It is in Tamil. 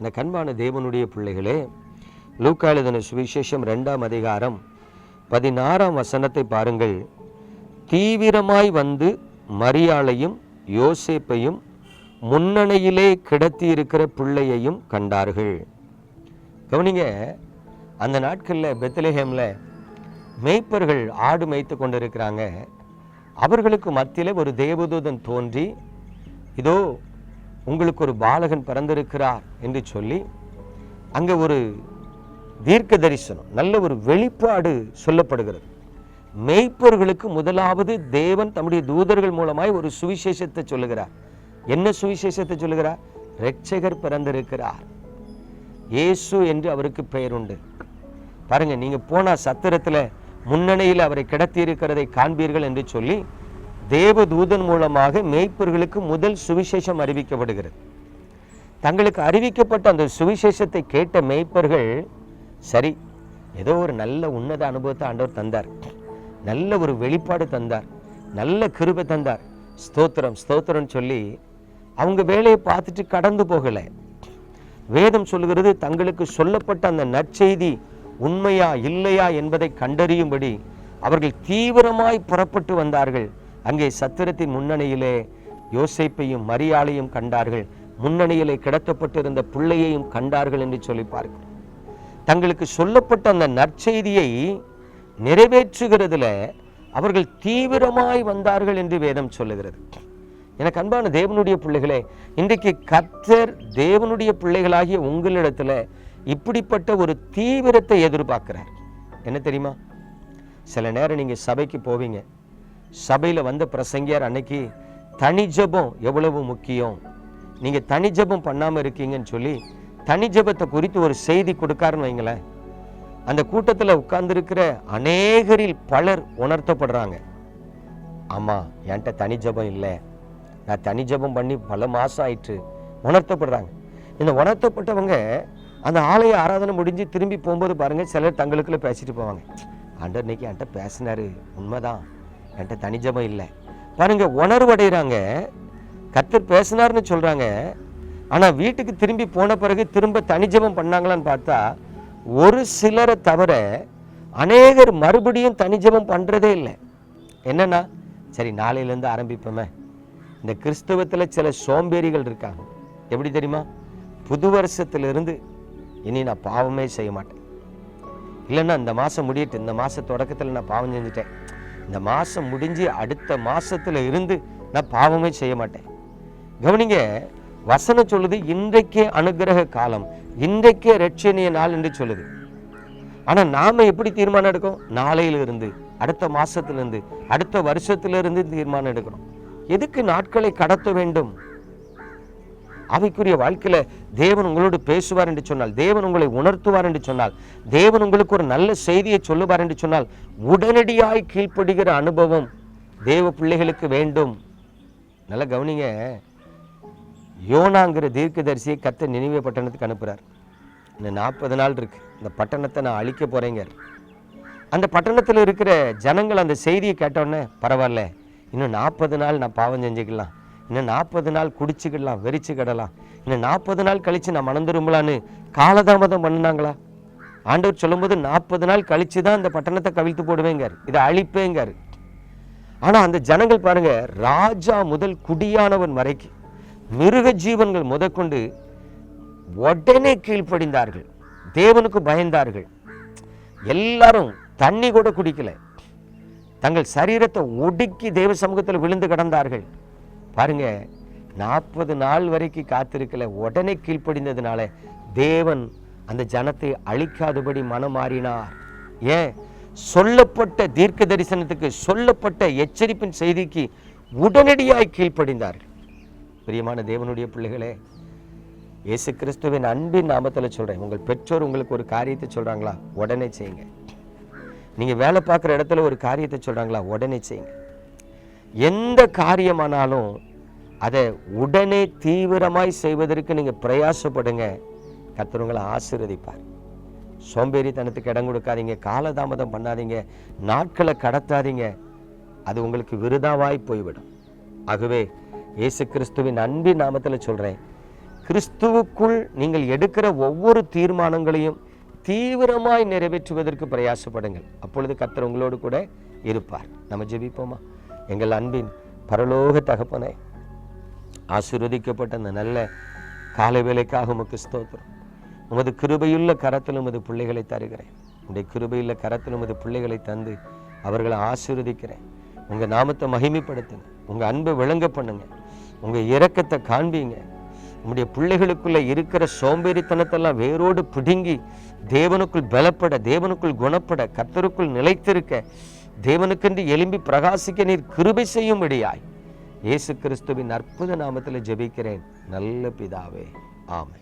இந்த கண்பான தேவனுடைய பிள்ளைகளே லூக்கா சுவிசேஷம் ரெண்டாம் அதிகாரம் பதினாறாம் வசனத்தை பாருங்கள். தீவிரமாய் வந்து மரியாளையும் யோசேப்பையும் முன்னணியிலே கிடத்தி இருக்கிற பிள்ளையையும் கண்டார்கள். கவனிங்க அந்த நாட்களில் பெத்லஹேமில் மேய்ப்பர்கள் ஆடு மேய்த்து கொண்டிருக்கிறாங்க. அவர்களுக்கு மத்தியில் ஒரு தேவதூதன் தோன்றி இதோ உங்களுக்கு ஒரு பாலகன் பிறந்திருக்கிறார் என்று சொல்லி அங்கே ஒரு தீர்க்க தரிசனம் நல்ல ஒரு வெளிப்பாடு சொல்லப்படுகிறது. மெய்ப்பொருளுக்கு முதலாவது தேவன் தம்முடைய தூதர்கள் மூலமாய் ஒரு சுவிசேஷத்தை சொல்லுகிறார். என்ன சுவிசேஷத்தை சொல்லுகிறார்? இரட்சகர் பிறந்திருக்கிறார். இயேசு என்று அவருக்கு பெயர் உண்டு பாருங்க நீங்க போனா சத்திரத்தில் முன்னணியில் அவரை கிடத்தி இருக்கிறதை காண்பீர்கள் என்று சொல்லி தேவதூதன் மூலமாக மேய்ப்பர்களுக்கு முதல் சுவிசேஷம் அறிவிக்கப்படுகிறது. தங்களுக்கு அறிவிக்கப்பட்ட அந்த சுவிசேஷத்தை கேட்ட மேய்ப்பர்கள் சரி ஏதோ ஒரு நல்ல உன்னத அனுபவத்தை ஆண்டவர் தந்தார். நல்ல ஒரு வெளிப்பாடு தந்தார். நல்ல கிருபை தந்தார். ஸ்தோத்திரம் ஸ்தோத்திரம் சொல்லி அவங்க வேலையை பார்த்துட்டு கடந்து போகலை. வேதம் சொல்கிறது தங்களுக்கு சொல்லப்பட்ட அந்த நற்செய்தி உண்மையா இல்லையா என்பதை கண்டறியும்படி அவர்கள் தீவிரமாய் புறப்பட்டு வந்தார்கள். அங்கே சத்திரத்தின் முன்னணியிலே யோசைப்பையும் மரியாளையும் கண்டார்கள். முன்னணியிலே கிடத்தப்பட்டிருந்த பிள்ளையையும் கண்டார்கள் என்று சொல்லி பார்க்கிறோம். தங்களுக்கு சொல்லப்பட்ட அந்த நற்செய்தியை நிறைவேற்றுகிறதுல அவர்கள் தீவிரமாய் வந்தார்கள் என்று வேதம் சொல்லுகிறது. எனக்கு அன்பான தேவனுடைய பிள்ளைகளே இன்றைக்கு கர்த்தர் தேவனுடைய பிள்ளைகளாகிய உங்களிடத்துல இப்படிப்பட்ட ஒரு தீவிரத்தை எதிர்பார்க்கிறார். என்ன தெரியுமா? சில நேரம் நீங்க சபைக்கு போவீங்க. சபையில் வந்த பிரசங்கியார் அன்னைக்கு தனி ஜெபம் எவ்வளவு முக்கியம்? நீங்கள் தனி ஜபம் பண்ணாமல் இருக்கீங்கன்னு சொல்லி தனி ஜெபத்தை குறித்து ஒரு செய்தி கொடுக்காருன்னு வைங்களேன். அந்த கூட்டத்தில் உட்கார்ந்துருக்கிற அநேகரில் பலர் உணர்த்தப்படுறாங்க. ஆமாம் என்கிட்ட தனி ஜெபம் இல்லை. நான் தனி ஜெபம் பண்ணி பல மாதம் ஆயிற்று. உணர்த்தப்படுறாங்க. இந்த உணர்த்தப்பட்டவங்க அந்த ஆலய ஆராதனை முடிஞ்சு திரும்பி போகும்போது பாருங்கள் சிலர் தங்களுக்குள்ளே பேசிட்டு போவாங்க. அண்டர் இன்னைக்கு என்கிட்ட பேசினாரு. உண்மைதான். என்கிட்ட தனி ஜபம் இல்லை. பாருங்க உணர்வடைகிறாங்க கத்தர் பேசினார்னு சொல்கிறாங்க ஆனால் வீட்டுக்கு திரும்பி போன பிறகு திரும்ப தனி ஜெபம் பண்ணாங்களான்னு பார்த்தா ஒரு சிலரை தவிர அநேகர் மறுபடியும் தனி ஜெபம் பண்ணுறதே இல்லை. என்னன்னா சரி நாளையிலேருந்து ஆரம்பிப்போமே. இந்த கிறிஸ்தவத்தில் சில சோம்பேறிகள் இருக்காங்க. எப்படி தெரியுமா? புது வருஷத்துலேருந்து இனி நான் பாவமே செய்ய மாட்டேன். இல்லைன்னா இந்த மாதம் முடியட்டு இந்த மாத தொடக்கத்தில் நான் பாவம் செஞ்சுட்டேன். இந்த மாதம் முடிஞ்சு அடுத்த மாதத்தில் இருந்து நான் பாவமே செய்ய மாட்டேன். கவனிங்க வசனம் சொல்லுது இன்றைக்கே அனுகிரக காலம் இன்றைக்கே ரட்சணிய நாள் என்று சொல்லுது. ஆனால் நாம் எப்படி தீர்மானம் எடுக்கும் நாளையில இருந்து அடுத்த மாதத்துலேருந்து அடுத்த வருஷத்துல இருந்து தீர்மானம் எடுக்கணும். எதுக்கு நாட்களை கடத்த வேண்டும்? அவைக்குரிய வாழ்க்கையில் தேவன் உங்களோடு பேசுவார் என்று சொன்னால் தேவன் உங்களை உணர்த்துவார் என்று சொன்னால் தேவன் உங்களுக்கு ஒரு நல்ல செய்தியை சொல்லுவார் என்று சொன்னால் உடனடியாய் கீழ்ப்படுகிற அனுபவம் தேவ பிள்ளைகளுக்கு வேண்டும். நல்லா கவனிங்க. யோனாங்கிற தீர்க்கதரிசியை கத்த நினைவே பட்டணத்துக்கு அனுப்புகிறார் இன்னும் நாற்பது நாள் இருக்கு. இந்த பட்டணத்தை நான் அழிக்க போகிறேங்க அந்த பட்டணத்தில் இருக்கிற ஜனங்கள் அந்த செய்தியை கேட்டோடனே பரவாயில்ல இன்னும் நாற்பது நாள் நான் பாவம் செஞ்சுக்கலாம். இன்னும் நாற்பது நாள் குடிச்சுக்கிடலாம் வெறிச்சுக்கிடலாம் இன்னும் நாற்பது நாள் கழிச்சு நான் மணந்துரும்பலான்னு காலதாமதம் பண்ணினாங்களா? ஆண்டவர் சொல்லும்போது நாற்பது நாள் கழிச்சு தான் இந்த பட்டணத்தை கவிழ்த்து போடுவேங்கார் இதை அழிப்பேங்கார் ஆனால் அந்த ஜனங்கள் பாருங்க ராஜா முதல் குடியானவன் வரைக்கும் மிருக ஜீவன்கள் முதற்கொண்டு உடனே கீழ்ப்படிந்தார்கள். தேவனுக்கு பயந்தார்கள். எல்லாரும் தண்ணி கூட குடிக்கல. தங்கள் சரீரத்தை ஒடுக்கி தேவ சமூகத்தில் விழுந்து கிடந்தார்கள். பாருங்க நாற்பது நாள் வரைக்கும் காத்திருக்கல உடனே கீழ்ப்படிந்ததுனால தேவன் அந்த ஜனத்தை அழிக்காதபடி மனம் மாறினார். ஏன்? சொல்லப்பட்ட தீர்க்க தரிசனத்துக்கு சொல்லப்பட்ட எச்சரிப்பின் செய்திக்கு உடனடியாய் கீழ்ப்படிந்தார்கள். பிரியமான தேவனுடைய பிள்ளைகளே இயேசு கிறிஸ்துவின் அன்பின் நாமத்தில் சொல்கிறேன் உங்கள் பெற்றோர் உங்களுக்கு ஒரு காரியத்தை சொல்கிறாங்களா உடனே செய்யுங்க. நீங்கள் வேலை பார்க்குற இடத்துல ஒரு காரியத்தை சொல்கிறாங்களா உடனே செய்யுங்க. எந்த காரியமானாலும் அதை உடனே தீவிரமாய் செய்வதற்கு நீங்க பிரயாசப்படுங்க. கர்த்தர் ஆசீர்வதிப்பார். சோம்பேறித்தனத்துக்கு இடம் கொடுக்காதீங்க. காலதாமதம் பண்ணாதீங்க. நாட்களை கடத்தாதீங்க. அது உங்களுக்கு விருதாவாய் போய்விடும். ஆகவே இயேசு கிறிஸ்துவின் அன்பின் நாமத்தில் சொல்றேன். கிறிஸ்துவுக்குள் நீங்கள் எடுக்கிற ஒவ்வொரு தீர்மானங்களையும் தீவிரமாய் நிறைவேற்றுவதற்கு பிரயாசப்படுங்கள். அப்பொழுது கர்த்தர் உங்களோடு கூட இருப்பார். நம்ம ஜெபிப்போமா? எங்கள் அன்பின் பரலோக தகப்பனை ஆசீர்வதிக்கப்பட்ட அந்த நல்ல காலை வேலைக்காக உமக்கு ஸ்தோத்திரம். உமது கிருபையுள்ள கரத்தில் உமது பிள்ளைகளை தருகிறேன். உடைய கிருபையுள்ள கரத்தில் உமது பிள்ளைகளை தந்து அவர்களை ஆசீர்வதிக்கிறேன். உங்கள் நாமத்தை மகிமைப்படுத்துங்க. உங்கள் அன்பை விளங்க பண்ணுங்க. உங்கள் இரக்கத்தை காண்பீங்க. உங்களுடைய பிள்ளைகளுக்குள்ள இருக்கிற சோம்பேறித்தனத்தெல்லாம் வேரோடு பிடுங்கி தேவனுக்குள் பலப்பட தேவனுக்குள் குணப்பட கர்த்தருக்குள் நிலைத்திருக்க தேவனுக்கென்று எலும்பி பிரகாசிக்க நீர் கிருபை செய்யும்படியாய் இயேசு கிறிஸ்துவின் அற்புத நாமத்தில் ஜெபிக்கிறேன். நல்ல பிதாவே. ஆமை